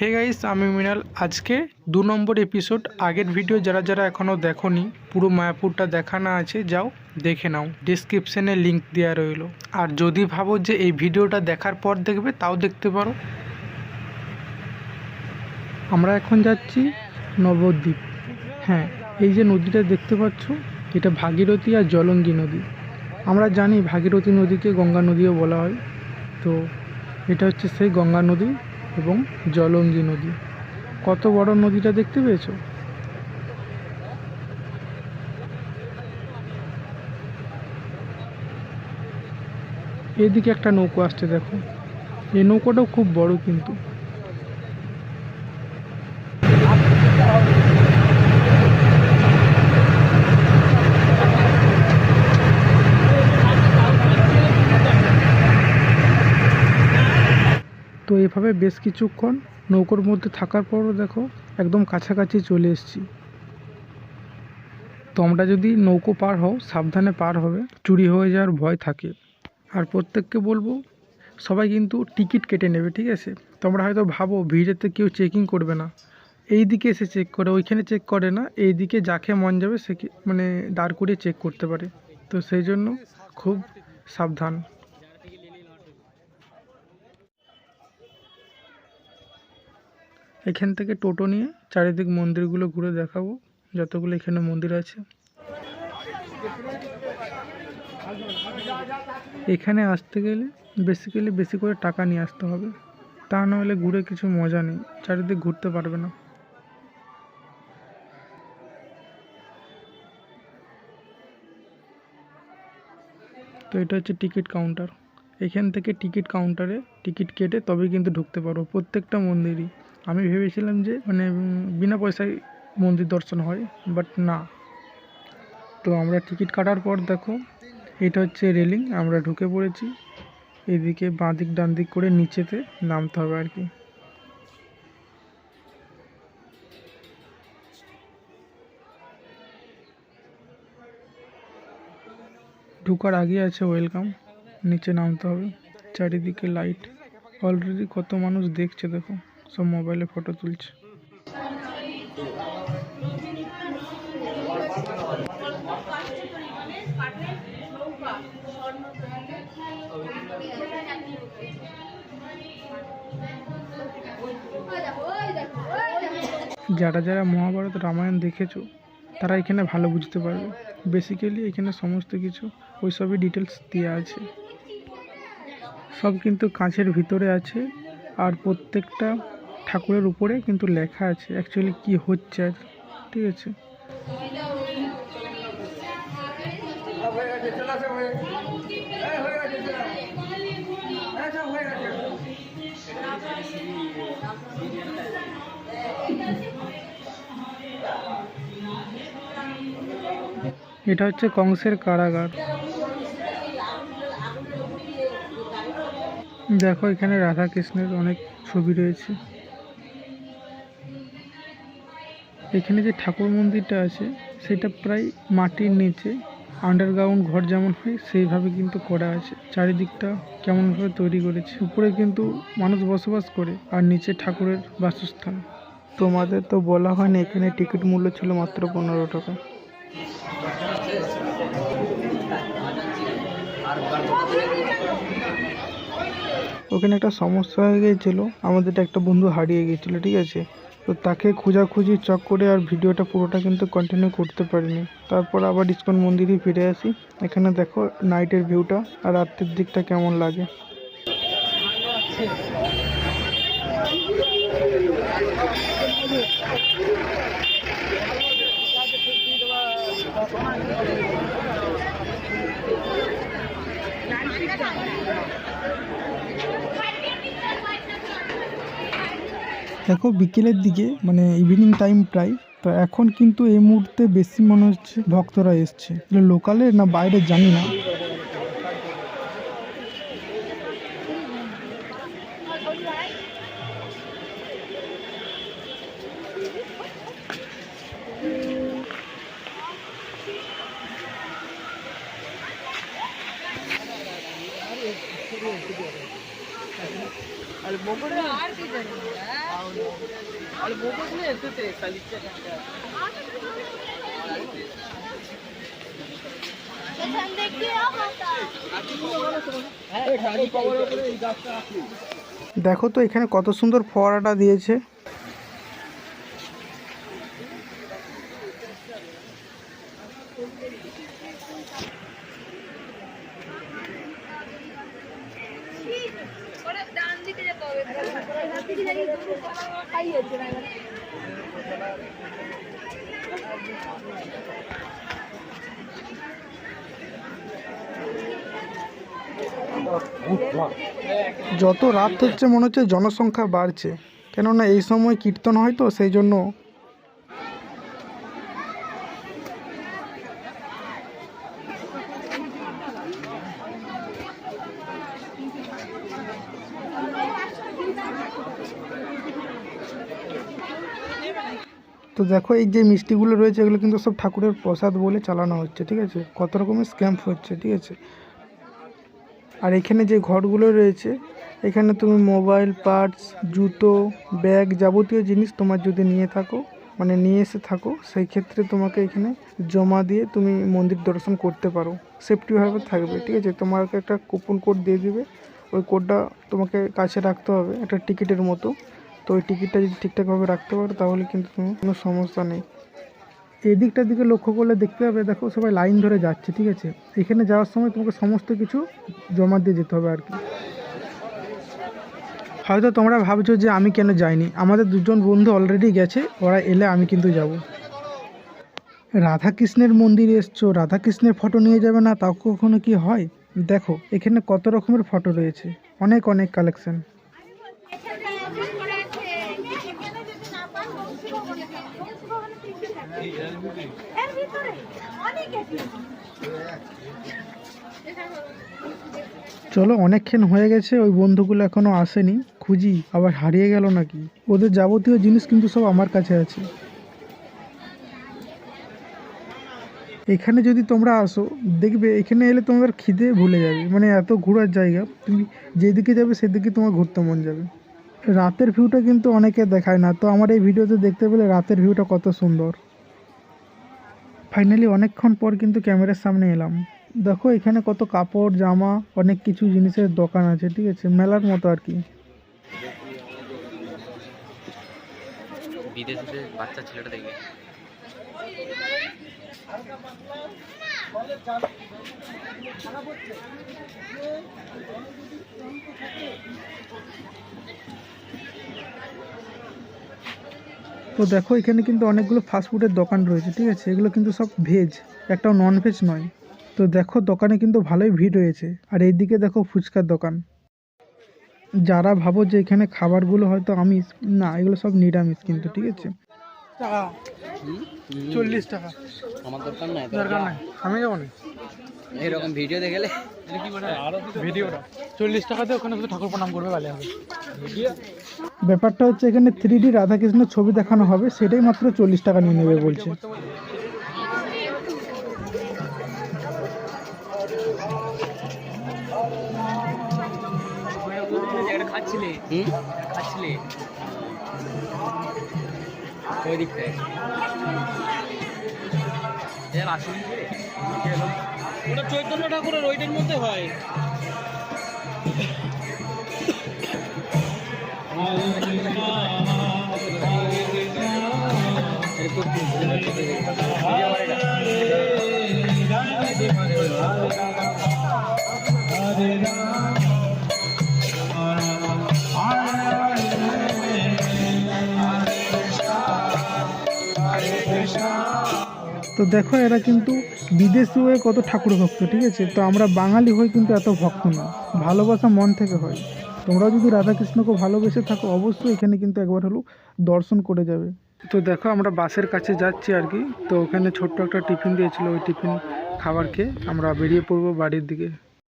Hey guys আমি মৃণাল। আজকে দু নম্বর এপিসোড আগের ভিডিও যারা যারা এখনও দেখোনি, পুরো মায়াপুরটা দেখানো আছে, যাও দেখে নাও। ডিসক্রিপশনে লিঙ্ক দেওয়া রইল। আর যদি ভাবো যে এই ভিডিওটা দেখার পর দেখবে, তাও দেখতে পারো। আমরা এখন যাচ্ছি নবদ্বীপ। হ্যাঁ এই যে নদীটা দেখতে পাচ্ছ, এটা ভাগীরথী আর জলঙ্গি নদী। আমরা জানি ভাগীরথী নদীকে গঙ্গা নদীও বলা হয়। তো এটা হচ্ছে সেই গঙ্গা নদী। এবং জলঙ্গি নদী। কত বড় নদীটা দেখতে পেয়েছ? এদিকে একটা নৌকো আসছে, দেখো। এই নৌকোটাও খুব বড় কিন্তু। এভাবে বেশ কিছুক্ষণ নৌকোর মধ্যে থাকার পরও দেখো একদম কাছাকাছি চলে এসেছি। তোমরা যদি নৌকো পার হও, সাবধানে পার হবে, চুরি হয়ে যাওয়ার ভয় থাকে। আর প্রত্যেককে বলব, সবাই কিন্তু টিকিট কেটে নেবে, ঠিক আছে? তোমরা হয়তো ভাবো, ভিড়েতে কেউ চেকিং করবে না। এই দিকে এসে চেক করে, ওইখানে চেক করে না এই দিকে যাকে মন যাবে সে মানে দাঁড় করিয়ে চেক করতে পারে। তো সেই জন্য খুব সাবধান। এখান থেকে টোটো নিয়ে চারিদিক মন্দিরগুলো ঘুরে দেখাবো, যতগুলো এখানে মন্দির আছে। এখানে আসতে গেলে বেসিক্যালি বেশি করে টাকা নিয়ে আসতে হবে। তা নাহলে ঘুরে কিছু মজা নেই, চারিদিক ঘুরতে পারবে না। তো এটা হচ্ছে টিকিট কাউন্টার এখান থেকে টিকিট কাউন্টারে টিকিট কেটে তবে কিন্তু ঢুকতে পারো, প্রত্যেকটা মন্দিরই। আমি ভেবেছিলাম যে মানে বিনা পয়সায় মন্দির দর্শন হয় বাট না। তো আমরা টিকিট কাটার পর দেখো, এটা হচ্ছে রেলিং, আমরা ঢুকে পড়েছি। এদিকে বাঁ দিক ডান দিক করে নিচেতে নামতে হবে আর কি। ঢুকার আগে আছে ওয়েলকাম, নিচে নামতে হবে। চারিদিকে লাইট। অলরেডি কত মানুষ দেখছে, দেখো। সব মোবাইলে ফটো তুলছে। যারা যারা মহাভারত রামায়ণ দেখেছ, তারা এখানে ভালো বুঝতে পারবে। বেসিক্যালি এখানে সমস্ত কিছু, ওই সবই ডিটেলস দেওয়া আছে। সব কিন্তু কাঁচের ভিতরে আছে, আর প্রত্যেকটা ঠাকুরের উপরে কিন্তু লেখা আছে অ্যাকচুয়ালি কি হচ্ছে আর, ঠিক আছে? এটা হচ্ছে কংসের কারাগার। দেখো এখানে রাধা কৃষ্ণের অনেক ছবি রয়েছে। এখানে যে ঠাকুর মন্দিরটা আছে, সেটা প্রায় মাটির নিচে। আন্ডারগ্রাউন্ড ঘর যেমন হয়, সেইভাবে কিন্তু করা আছে। চারিদিকটা কেমনভাবে তৈরি করেছে। উপরে কিন্তু মানুষ বসবাস করে, আর নিচে ঠাকুরের বাসস্থান। তোমাদের তো বলা হয়নি, এখানে টিকিট মূল্য ছিল মাত্র পনেরো টাকা। ওখানে একটা সমস্যা হয়ে গিয়েছিল। আমাদের একটা বন্ধু হারিয়ে গিয়েছিল, ঠিক আছে? তো তাকে খোঁজাখুঁজি, চক করে আর ভিডিওটা পুরোটা কিন্তু কন্টিনিউ করতে পারিনি। তারপর আবার ইস্কন মন্দিরে ফিরে আসি। এখানে দেখো নাইটের ভিউটা আর রাত্রের দিকটা কেমন লাগে। দেখো বিকেলের দিকে মানে ইভিনিং টাইম প্রায়, তো এখন কিন্তু এই মুহূর্তে বেশি মনে হচ্ছে ভক্তরা এসছে। লোকালের না বাইরে জানি না। আর দেখো তো এখানে কত সুন্দর ফোয়ারাটা দিয়েছে। যেতে রাত হচ্ছে মনে হচ্ছে জনসংখ্যা বাড়ছে। কেননা এই সময় কীর্তন হয় তো, সেই জন্য তো দেখো, এই যে মিষ্টিগুলো রয়েছে, এগুলো কিন্তু সব ঠাকুরের প্রসাদ বলে চালানো হচ্ছে, ঠিক আছে? কত রকমের স্ক্যাম্প হচ্ছে, ঠিক আছে? আর এখানে যে ঘরগুলো রয়েছে, এখানে তুমি মোবাইল পার্টস জুতো ব্যাগ যাবতীয় জিনিস তোমার যদি নিয়ে থাকো মানে নিয়ে এসে থাকো, সেই ক্ষেত্রে তোমাকে এখানে জমা দিয়ে তুমি মন্দির দর্শন করতে পারো। সেফটিভাবে থাকবে, ঠিক আছে? তোমাকে একটা কুপন কোড দিয়ে দিবে, ওই কোডটা তোমাকে কাছে রাখতে হবে, একটা টিকিটের মতো। তো ওই টিকিটটা যদি ঠিকঠাকভাবে রাখতে পারো, তাহলে কিন্তু কোনো সমস্যা নেই। এই দিকটার দিকে লক্ষ্য করলে দেখতে হবে দেখো সবাই লাইন ধরে যাচ্ছে, ঠিক আছে? এখানে যাওয়ার সময় তোমাকে সমস্ত কিছু জমা দিয়ে যেতে হবে আর কি। হয়তো তোমরা ভাবছ যে আমি কেন যাইনি? আমাদের দুজন বন্ধু অলরেডি গেছে, ওরা এলে আমি কিন্তু যাব। রাধাকৃষ্ণের মন্দিরে এসছো, রাধাকৃষ্ণের ফটো নিয়ে যাবে না, তাও কখনো কি হয়? দেখো, এখানে কত রকমের ফটো রয়েছে, অনেক অনেক কালেকশন এখানে অফার করা আছে এখানে যদি না পান বংশী ভবনে যান বংশী ভবনে তিনটে থাকে চলো, অনেকক্ষণ হয়ে গেছে, ওই বন্ধুগুলো এখনও আসেনি। খুঁজি, আবার হারিয়ে গেল নাকি? ওদের যাবতীয় জিনিস কিন্তু সব আমার কাছে আছে। এখানে যদি তোমরা আসো, দেখবে এখানে এলে তোমার খিদে ভুলে যাবে। মানে এত ঘোরার জায়গা, তুমি যেদিকে যাবে সেদিকে তোমার ঘুরতে মন যাবে। রাতের ভিউটা কিন্তু অনেকে দেখায় না। তো আমার এই ভিডিওতে দেখতে পেলে রাতের ভিউটা কত সুন্দর। ফাইনালি অনেকক্ষণ পর কিন্তু ক্যামেরার সামনে এলাম। দেখো, এখানে কত কাপড়, জামা, অনেক কিছু জিনিসের দোকান আছে, ঠিক আছে? মেলার মতো আর কি। বাচ্চা ছেলেটা দেখবে। তো দেখো, এখানে কিন্তু অনেকগুলো ফাস্টফুডের দোকান রয়েছে, ঠিক আছে? এগুলো কিন্তু সব ভেজ একটাও নন ভেজ নয়। তো দেখো, দোকানে কিন্তু ভালোই ভিড় রয়েছে। আর এইদিকে দেখো ফুচকার দোকান। যারা ভাবো যে এখানে খাবারগুলো হয়তো আমিষ, না, এগুলো সব নিরামিষ কিন্তু, ঠিক আছে? টাকা। চল্লিশ টাকা। আমার দরকার নাই দরকার নাই। আমি যাব না। এরকম ভিডিও দেখলে ভিডিওটা। চল্লিশ টাকাতে ওখানে শুধু ঠাকুর প্রণাম করবে ভালো হবে। ব্যাপারটা হচ্ছে এখানে থ্রি ডি রাধাকৃষ্ণের ছবি দেখানো হবে সেটাই মাত্র চল্লিশ টাকা নিয়ে নেবে বলছে। খাচ্ছিলে? খাচ্ছিলে? ওই দিকটায় এর আসুন ওটা চৈতন্য ঠাকুরের ওইটার মধ্যে হয় তো দেখো, এরা কিন্তু বিদেশি হয়ে কত ঠাকুর ভক্ত, ঠিক আছে? তো আমরা বাঙালি হয়ে কিন্তু এত ভক্ত না। ভালোবাসা মন থেকে হয়। তোমরাও যদি রাধাকৃষ্ণকে ভালোবেসে থাকো, অবশ্যই এখানে কিন্তু একবার হলেও দর্শন করে যাবে। তো দেখো, আমরা বাসের কাছে যাচ্ছি আর কি। তো ওখানে ছোট্ট একটা টিফিন দিয়েছিল, ওই টিফিন খাবার খেয়ে আমরা বেরিয়ে পড়ব বাড়ির দিকে।